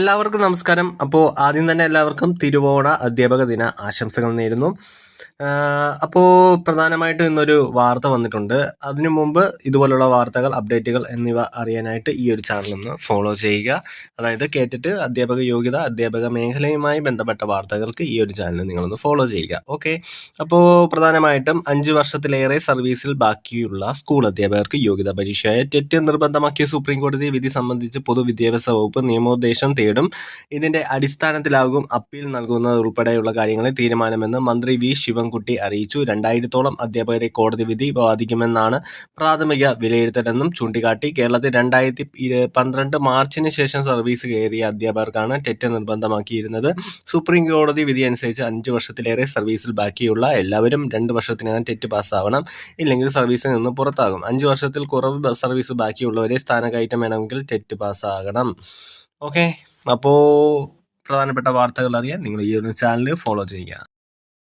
എല്ലാവർക്കും നമസ്കാരം. അപ്പോൾ ആദ്യം തന്നെ എല്ലാവർക്കും തിരുവോണ അധ്യാപക ദിന ആശംസകൾ നേരുന്നു. അപ്പോൾ പ്രധാനമായിട്ടും ഇന്നൊരു വാർത്ത വന്നിട്ടുണ്ട്. അതിനു മുമ്പ് ഇതുപോലുള്ള വാർത്തകൾ അപ്ഡേറ്റുകൾ എന്നിവ അറിയാനായിട്ട് ഈ ഒരു ചാനൽ ഒന്ന് ഫോളോ ചെയ്യുക. അതായത് കേട്ടിട്ട് അധ്യാപക യോഗ്യത അധ്യാപക മേഖലയുമായി ബന്ധപ്പെട്ട വാർത്തകൾക്ക് ഈ ഒരു ചാനൽ നിങ്ങളൊന്ന് ഫോളോ ചെയ്യുക. ഓക്കെ അപ്പോൾ പ്രധാനമായിട്ടും അഞ്ച് വർഷത്തിലേറെ സർവീസിൽ ബാക്കിയുള്ള സ്കൂൾ അധ്യാപകർക്ക് യോഗ്യതാ പരീക്ഷയായ ടെറ്റ് നിർബന്ധമാക്കിയ സുപ്രീം കോടതി വിധി സംബന്ധിച്ച് പൊതുവിദ്യാഭ്യാസ വകുപ്പ് നിയമോപദേശം തേടും. ഇതിന്റെ അടിസ്ഥാനത്തിലാകും അപ്പീൽ നൽകുന്നത് ഉൾപ്പെടെയുള്ള കാര്യങ്ങളിൽ തീരുമാനമെന്ന് മന്ത്രി വി ശിവൻകുട്ടി അറിയിച്ചു. രണ്ടായിരത്തോളം അധ്യാപകരെ കോടതി വിധി ബാധിക്കുമെന്നാണ് പ്രാഥമിക വിലയിരുത്തലെന്നും ചൂണ്ടിക്കാട്ടി. കേരളത്തിൽ രണ്ടായിരത്തി പന്ത്രണ്ട് മാർച്ചിന് ശേഷം സർവീസ് കയറിയ അധ്യാപകർക്കാണ് ടെറ്റ് നിർബന്ധമാക്കിയിരുന്നത്. സുപ്രീം കോടതി വിധി അനുസരിച്ച് അഞ്ച് വർഷത്തിലേറെ സർവീസിൽ ബാക്കിയുള്ള എല്ലാവരും രണ്ട് വർഷത്തിനകം ടെറ്റ് പാസ്സാവണം. ഇല്ലെങ്കിൽ സർവീസിൽ നിന്ന് പുറത്താകും. അഞ്ച് വർഷത്തിൽ കുറവ് സർവീസ് ബാക്കിയുള്ളവരെ സ്ഥാനകയറ്റം വേണമെങ്കിൽ ടെറ്റ് പാസ്സാകണം. ഓക്കെ. അപ്പോൾ പ്രധാനപ്പെട്ട വാർത്തകൾ അറിയാൻ നിങ്ങൾ ഈ ഒരു ചാനൽ ഫോളോ ചെയ്യുക.